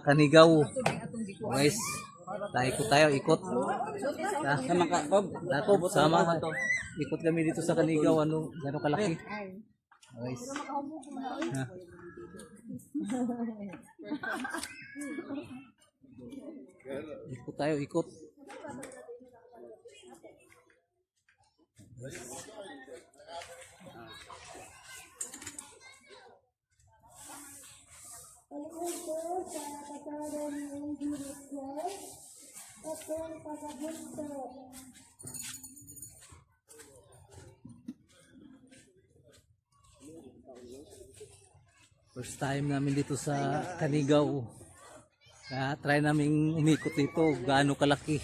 Kanigaw. Guys, ko tayo, ikot. Ha? Sama ka, Bob. Takob, sama. Ikot kami dito sa Kanigaw. Ano, gano'ng kalaki. Guys. Ha? Ikot tayo, ikot. First time namin dito sa Kanigaw. Kaya try namin umikot dito. Gaano kalaki.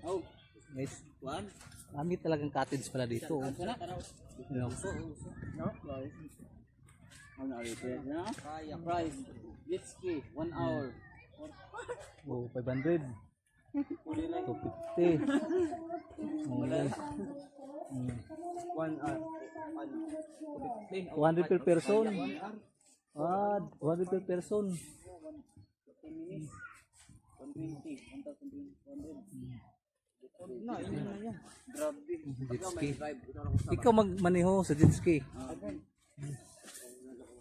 Oh, Guys, one. kami talagang cottage pala dito. know, No, Ano are you na? Kaya price. Jet ski, one hour. oh, 500. 250. Oh, guys. Hmm. One hour. 200 per person. Ah, 200 per person. 120, 1,200. Na, yun na yan. Grabe. Ikaw magmaneho sa jet ski. Ano, drive mo pa dala.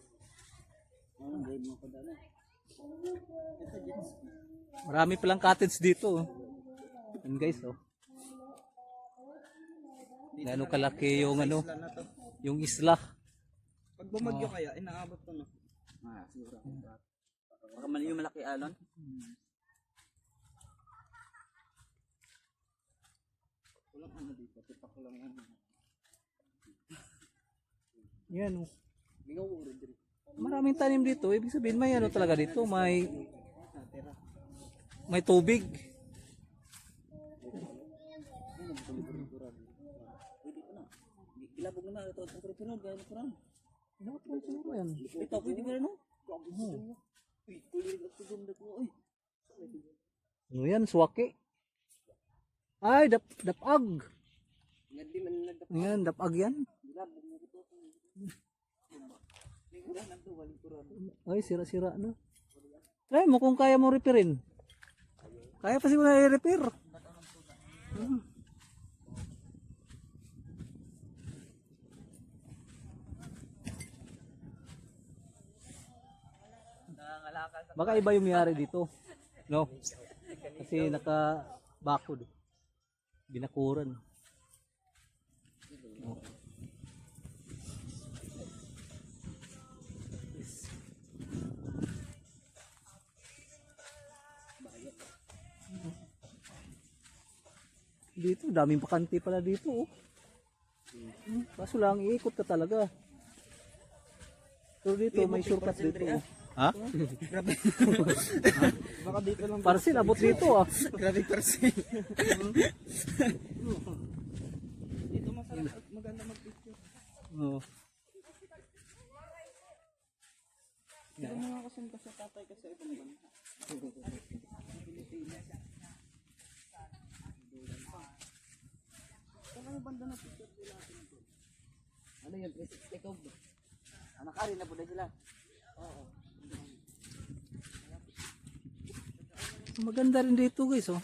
Marami palang cottage dito. oh. Yan guys, oh. Gaano kalaki yung ano, yung isla. Pag bumagyo kaya, inaabot to no? Ah, siguro. Baka mali yung malaki alon. Walang ano dito, tipak lang ano. Yan, oh. Ikaw uro dito. Maraming tanim dito. Ibig sabihin may ano talaga dito, may may tubig. Na. Ilabog na na ito ang kurang gaya ng kurang. Ano siguro yan? Ito? Uy, na ko. Uy. Ano yan, swaki. Ay, dap dapag. Nagdap. Yan, dapag yan. Ilabog na ito. Ay, sira-sira na. Try mo kung kaya mo repairin. Kaya pa siguro i-repair. Hmm. Baka iba yung mayari dito. No? Kasi naka bakod. Binakuran. Oh. Dito, daming bakante pala dito. Oh. Hmm, Kaso lang, iikot ka talaga. Pero dito, may shortcut dito. oh. Ha? Baka dito lang. Parcel, abot dito ah. Grabe percent. Dito masarap at maganda mag-picture. Oh. Pero mga kasama kasi tatay kasi ibang bansa. Kung ano banda na picture nila natin ito? Ano yun? 360 ko ba? Ah, nakari na po na sila. Oo. Maganda rin dito guys oh.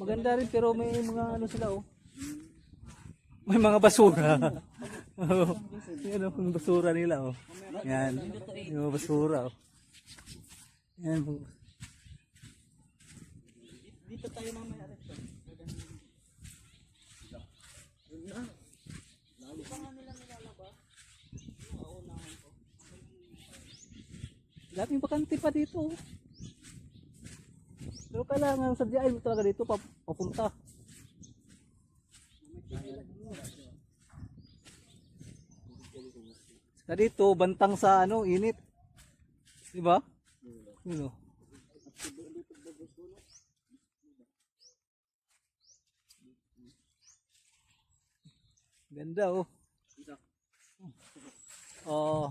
Maganda rin pero may mga ano sila oh. May mga basura. oh. Yan oh, yung basura nila oh. Yan. Yung mga basura oh. Yan. oh. Dito tayo mamaya rin. Daming bakante pa dito. oh. Pero kailangan sadyain mo talaga dito pap- papunta. Sa dito, bantang sa ano, init. Di ba? Yun oh. Ganda oh. Oh.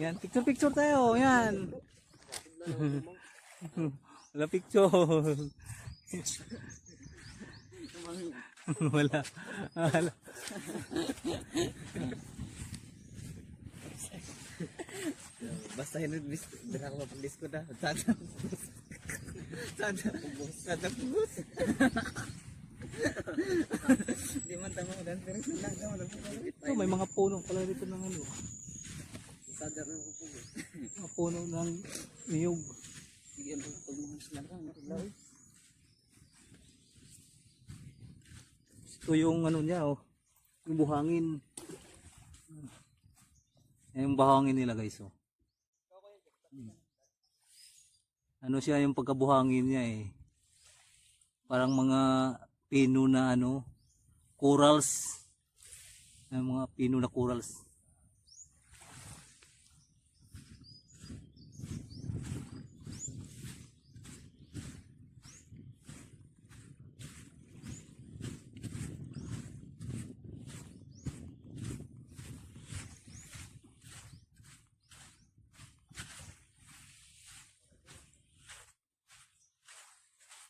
Yan, picture picture tayo. Yan. Wala picture. Wala. Wala. Basta hinubis, dala ko mapagdis ko na. Sada. Sada. Sada pubos. Di man tamo dan pero sinaga mo lang Oh, may mga puno pala dito ng ano. Sada rin ko pubos. Mga puno ng niyog. Sige, ang pagmahas lang ka. Nakalaw. Ito yung ano niya oh. Yung buhangin. Yan yung buhangin nila guys oh. Hmm. Ano siya yung pagkabuhangin niya eh. Parang mga pino na ano, corals. Yung mga pino na corals.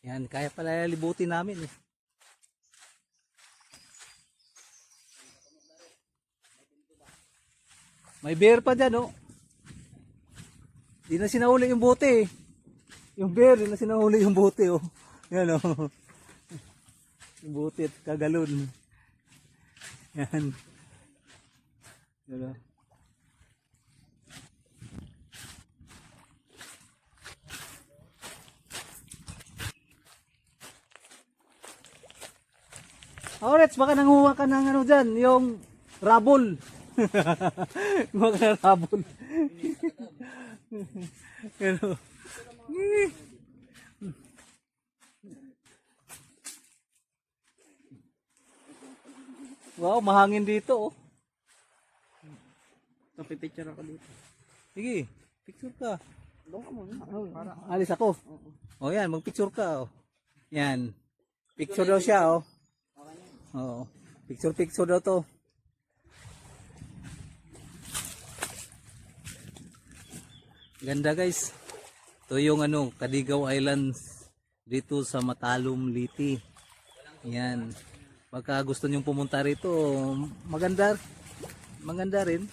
Yan, kaya pala libutin namin eh. May bear pa dyan, oh. Di na sinahuli yung bote eh. Yung bear, di na sinahuli yung bote, oh. Yan, oh. Yung bote at kagalon. Yan. Yan, oh. Orets, baka nanguha ka ng ano dyan, yung rabol. Mga ka ng rabol. Pero, wow, mahangin dito oh. Kapipicture ako dito. Sige, picture ka. Doon ka muna. Para. Alis ako. O yan, magpicture ka oh. Yan. Picture daw siya oh. Oo. Picture picture daw to. Ganda guys. Ito yung ano, Kadigaw Islands dito sa Matalum, Liti. Yan. Pagka gusto nyong pumunta rito, maganda maganda rin.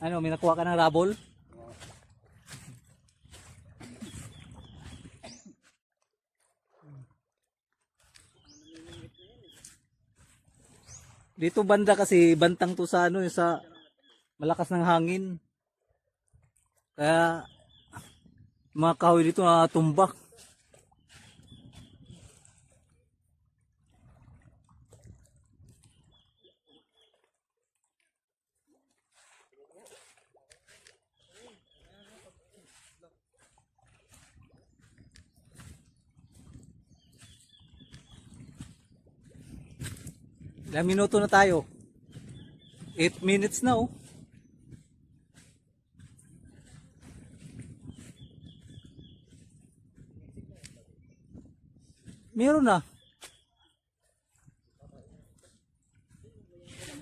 Ano, may nakuha ka ng rabol? Dito banda kasi bantang to sa ano, sa malakas ng hangin. Kaya mga kahoy dito na tumbak. Ilang minuto na tayo? 8 minutes na oh. Meron na.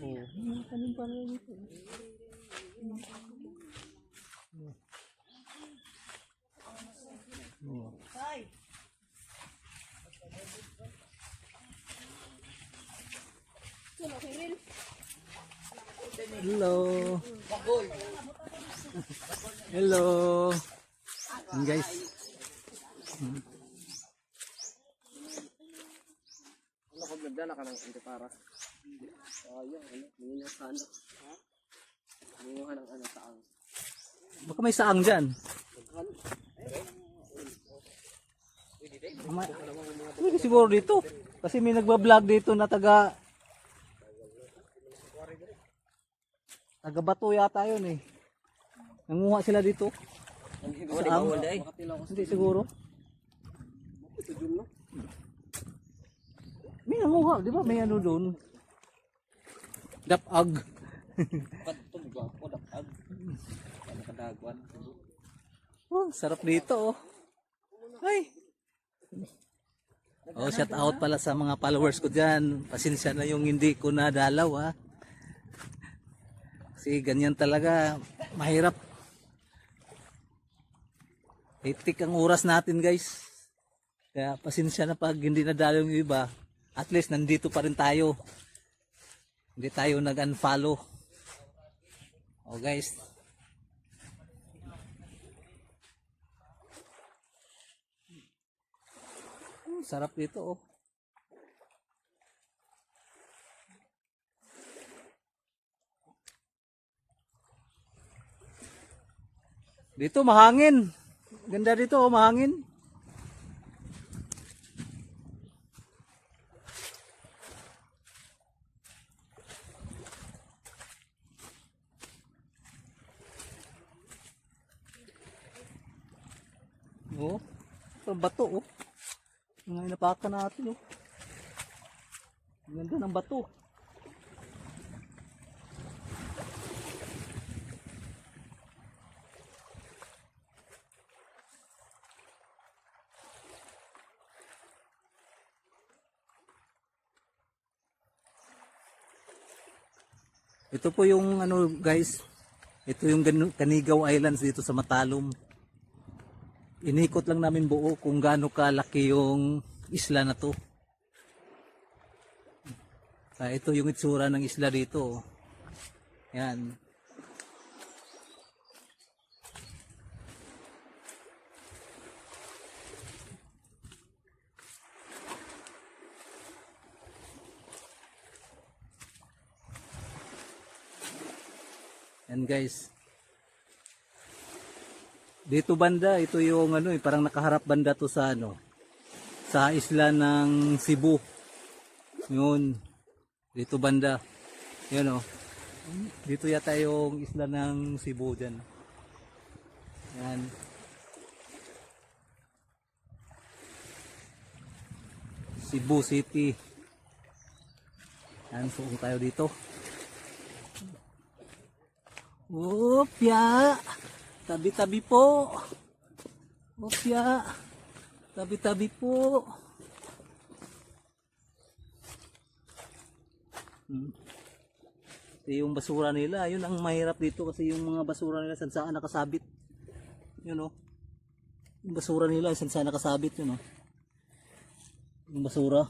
Oh, may tanim pa rin dito. Oh. Hello. Hello. Yan guys. Ano ko nagdala ka ng antipara? Sayang, ano? Hindi na sana. Ha? Bunguha ng ano taang. Baka may saang dyan. Ma- Pwede siguro dito. Kasi may nagbablog dito na taga taga Bato yata yun eh. Nanguha sila dito. Saang? Hindi siguro. May nanguha, di ba? May ano doon. Dapag. Patog ba ako dakag? Ano kadagwan? Oh, sarap dito oh. Ay. Oh, shout out pala sa mga followers ko diyan. Pasensya na yung hindi ko nadalaw ha. Kasi ganyan talaga, mahirap. Hektik ang oras natin guys. Kaya pasensya na pag hindi nadalo yung iba. At least nandito pa rin tayo. Hindi tayo nag-unfollow. O guys. Hmm, Sarap dito oh. Dito mahangin. Ganda dito oh, mahangin. Oh, ito bato oh. Mga inapakan natin oh. Ganda ng bato. Ito po yung ano guys, ito yung Canigaw Islands dito sa Matalom. Inikot lang namin buo kung gaano kalaki yung isla na to. Ah, ito yung itsura ng isla dito. oh. Yan. Yan guys. Dito banda, ito yung ano eh, parang nakaharap banda to sa ano, sa isla ng Cebu. Yun. Dito banda. Yan oh. Dito yata yung isla ng Cebu dyan. Yan. Cebu City. Yan, suong tayo dito. Opya! Tabi-tabi po! Opya! Tabi-tabi po! Hmm. Ito yung basura nila. Yun ang mahirap dito kasi yung mga basura nila saan saan nakasabit. Yun oh. Yung basura nila saan saan nakasabit yun oh. Yung basura.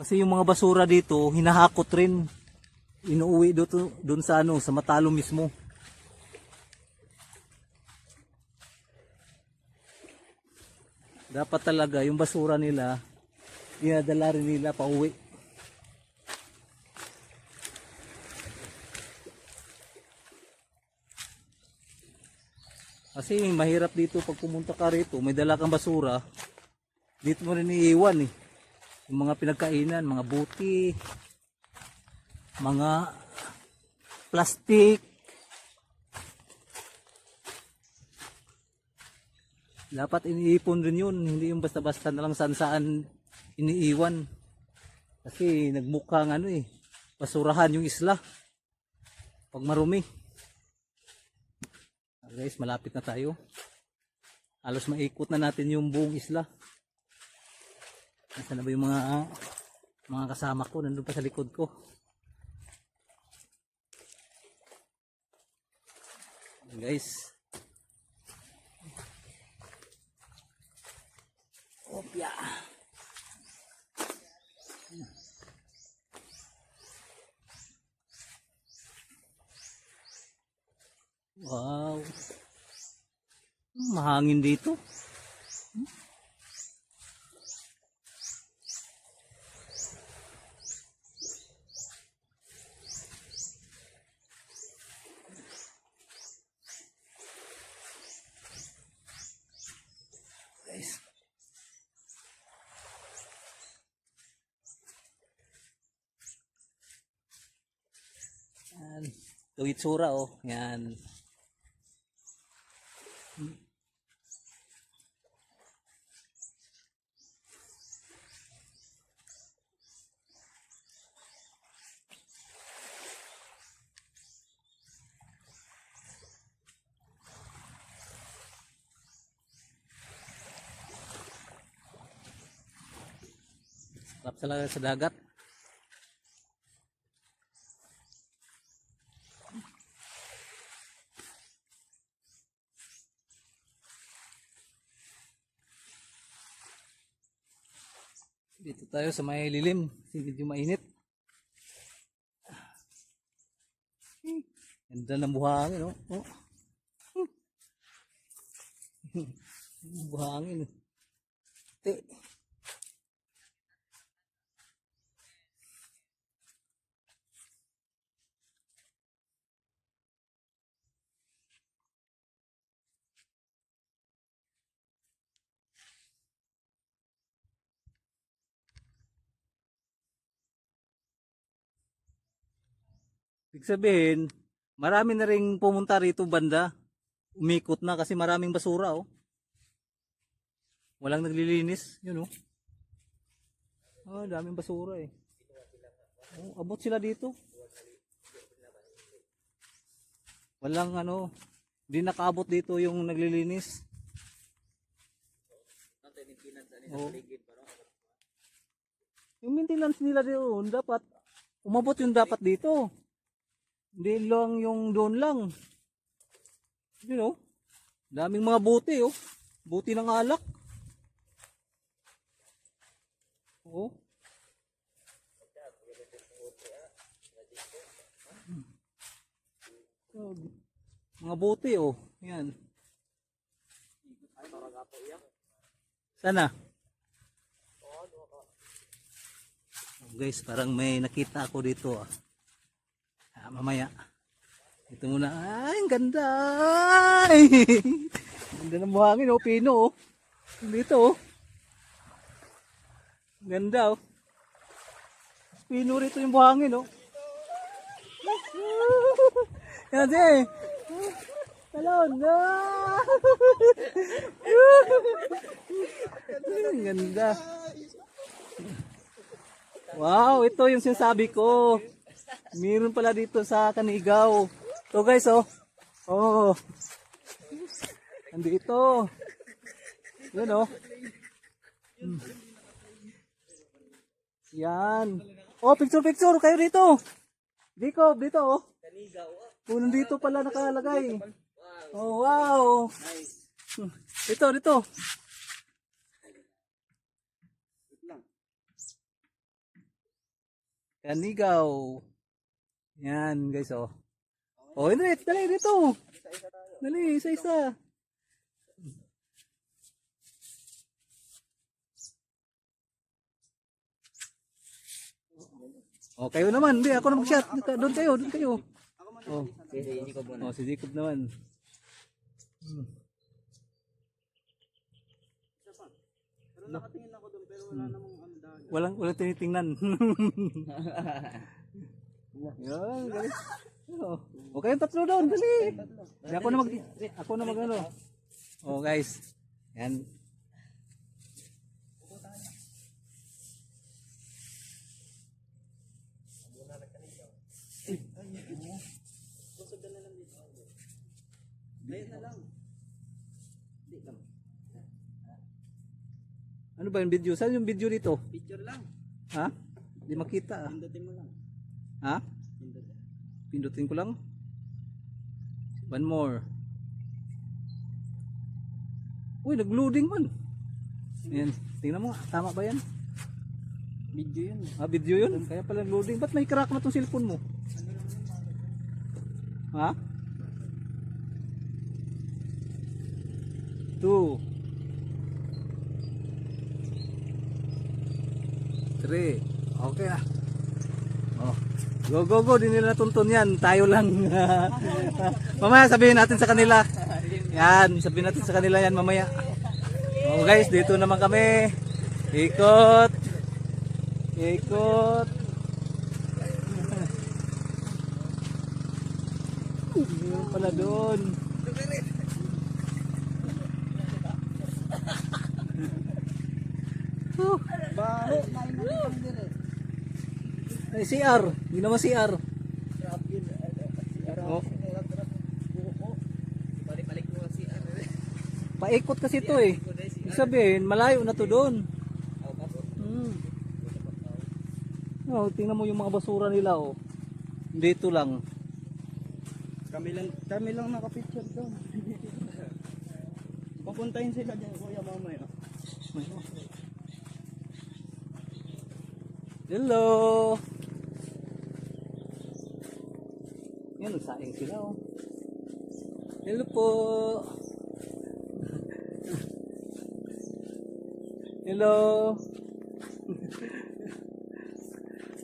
Kasi yung mga basura dito, hinahakot rin. Inuuwi dito doon sa ano, sa Matalo mismo. Dapat talaga yung basura nila, dinadala rin nila pa uwi. Kasi mahirap dito pag pumunta ka rito, may dala kang basura, dito mo rin iiwan eh. Yung mga pinagkainan, mga buti, mga plastic. Dapat iniipon rin yun, hindi yung basta-basta na lang saan saan iniiwan. Kasi nagmukhang ano eh, basurahan yung isla. Pag marumi. Guys, malapit na tayo. Halos maikot na natin yung buong isla. Nasaan na ba yung mga mga kasama ko? Nandun pa sa likod ko. Guys. Opya. Wow. Mahangin dito. Guys. Yan. Ito itsura oh. Yan. Sarap talaga sa dagat. Dito tayo sa may lilim. Kasi medyo mainit. Ganda ng buhangin, oh. oh. Buhangin. Te. Ibig sabihin, marami na ring pumunta rito banda. Umikot na kasi maraming basura oh. Walang naglilinis, yun oh. Ah, daming basura eh. Oh, abot sila dito. Walang ano, di nakaabot dito yung naglilinis. Oh. Yung maintenance nila doon, dapat umabot yung dapat dito. Hindi lang yung doon lang. You know, daming mga buti oh. Buti ng alak. Oh. Mga buti oh. Yan. Sana? Oh, guys, parang may nakita ako dito ah. Mamaya. Ito muna. Ay, ang ganda. Ay! ganda ng buhangin, oh. Pino, oh. Dito, oh. Ganda, oh. Pino rito yung buhangin, oh. Yan, di. Talon. Ang ganda. Wow, ito yung sinasabi ko. Meron pala dito sa Kanigaw. To guys, oh. Oh. Andito. Yun, oh. Hmm. Yan. Oh, picture, picture. Kayo dito. Dito, dito, oh. Oh, nandito pala nakalagay. Oh, wow. Hmm. Dito, dito. Kanigaw. Yan, guys, oh. Oh, dali, dali, dito. Dali, isa-isa. Oh, kayo naman. Hindi, ako na mag-shot. Doon kayo, doon kayo. Oh, hindi ko muna. oh si Jacob naman. Hmm. Nakatingin ako doon pero wala namang ano. Walang walang tinitingnan. Yan, guys. Oh. Okay, yung tatlo doon, dali. Di ako na mag ako na mag ano. Oh, guys. Yan. Hindi. Ano ba yung video? Saan yung video dito? Picture lang. Ha? Di makita ah. Pindutin mo lang. Ha? Pindutin. Ko lang. One more. Uy, nag-loading man. Yan. Tingnan mo, tama ba yan? Video yun. Ah, video yun. Kaya pala loading. Ba't may crack na tong cellphone mo? Ha? Two. Three. Okay na. Oh. Go, go, go. Di nila natuntun yan. Tayo lang. mamaya sabihin natin sa kanila. Yan. Sabihin natin sa kanila yan mamaya. Oh guys, dito naman kami. Ikot. Ikot. Yun pala doon. Ay, CR. Hindi naman CR. Trap yun. Oh. Balik-balik mo si. Paikot kasi to eh. Ibig sabihin, malayo na to doon. Hmm. Oh, tingnan mo yung mga basura nila oh. Dito lang. Kami lang, kami lang nakapicture doon. Papuntahin sila dyan, kuya mamaya. Hello. Yan, nagsaing sila oh. Hello po. Hello.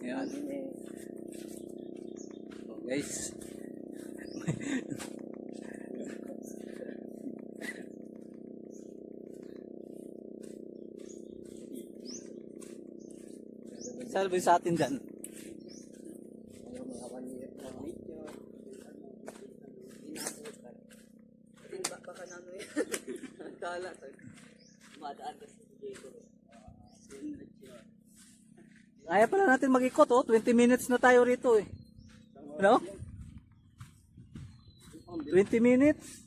Yan. Oh, guys. Salve sa atin dyan. Ano mga kaniyot na video. Inabutan. Timba baka na ano yan. Kala sa madaan ka sa video. Kaya pala natin mag-ikot oh. 20 minutes na tayo rito eh. Ano? 20 minutes.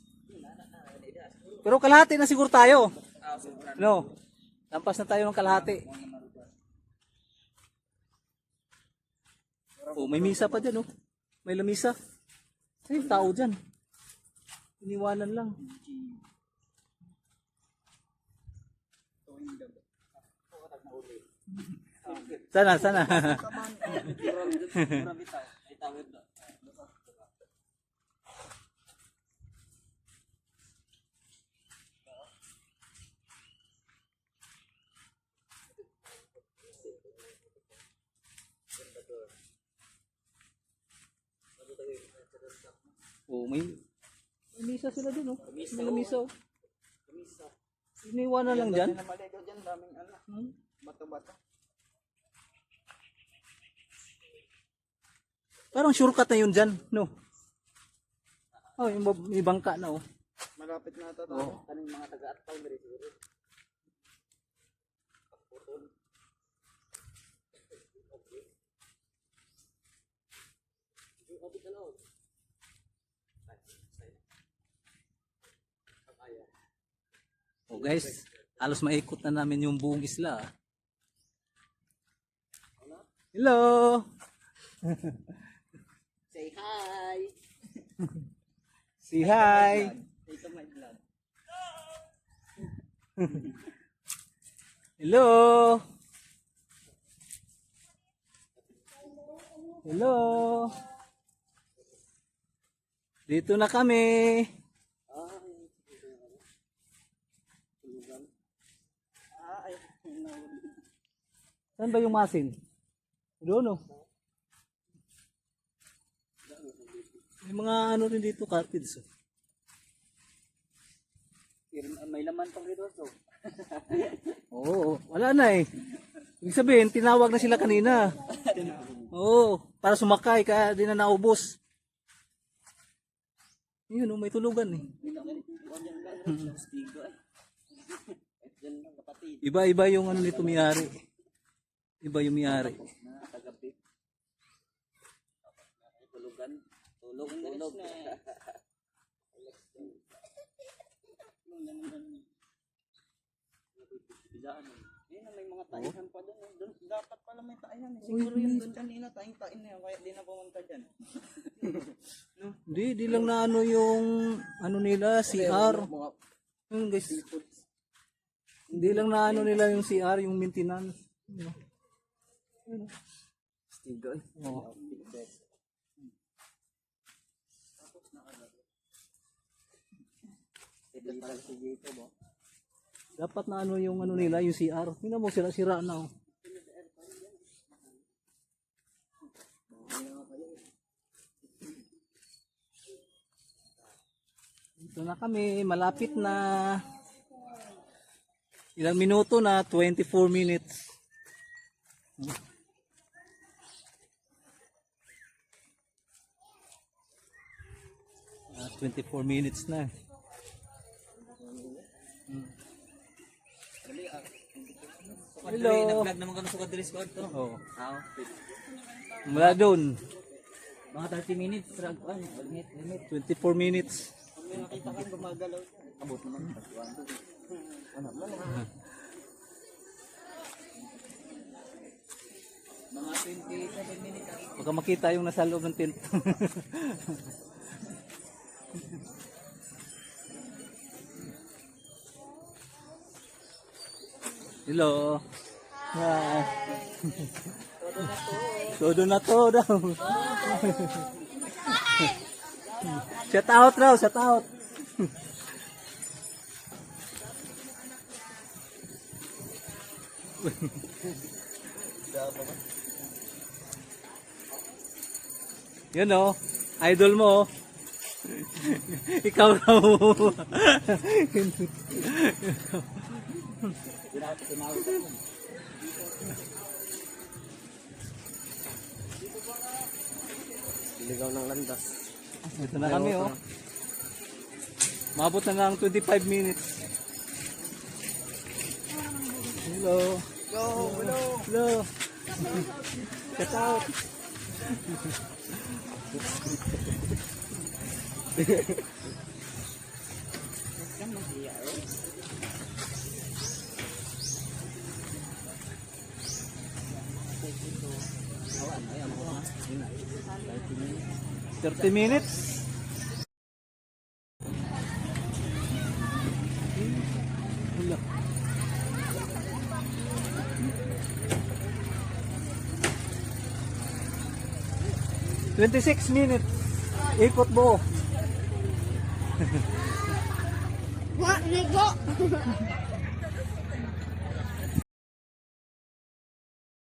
Pero kalahati na siguro tayo. No. Lampas na tayo ng kalahati. Oh, may misa pa dyan oh. May lamisa. Ay, tao dyan. Iniwanan lang. Sana, sana. Oh, may misa sila dun, oh. Lamisa, oh. Iniwanan lang dyan. Namaligaw dyan, daming ano. Hmm? Bato-bato. Parang shortcut na yun dyan, no? Oh, yung bab- may bangka na, oh. Malapit na ito. Oo. Kaning mga taga-ataw diri siguro. Oh, guys, halos maikot na namin yung buong isla. Hello! Say hi! Say hi! Say to my vlog. Hello! Hello! Dito na kami. Ah. Saan ba yung masin? Doon, oh. May mga ano rin dito, carpets. Oh. Pero May laman pang dito. So. Oo, wala na eh. Ibig sabihin, tinawag na sila kanina. Oo, para sumakay, kaya di na naubos. Yun, oh, may tulugan eh. Iba-iba yung ano nito may-ari. Iba yung may-ari. Na tagabi. Tulugan. Tulog. Tulog. Yan na may mga taihan pa doon. eh. Doon dapat pala may taihan. eh. Siguro yung doon kanina taing tain na yun kaya di na pumunta diyan. Di, di lang na ano yung ano nila, CR. Mga Yun guys. Hindi lang na ano nila yung CR, yung maintenance. Yun, oh. Yun, oh. stigo. eh. Oo. Ito pala si Jacob. oh. Dapat na ano yung ano nila, yung CR. Tingnan mo sila, sira na oh. Dito na kami, malapit na. Ilang minuto na, 24 minutes. Ah, 24 minutes na. Hello. Nag-vlog naman kami sa Kadris ko to. Oh. Ah, Mula doon, mga 30 minutes drag on, limit, limit. 24 minutes. May nakita kang gumagalaw abot naman. Ano mo na? Mga 27 minutes Baka makita yung nasa loob ng tent. Hello. Hi. Todo na to daw. Shout out raw, shout out. Yun oh, idol mo oh. Ikaw raw. Ligaw ng landas. Ito na kami oh. Mabot na ng 25 minutes. Hello. Go, hello. Hello. Shout out. Thirty minutes. Wala. Twenty-six minutes. Ikot buo. Wa, ligo.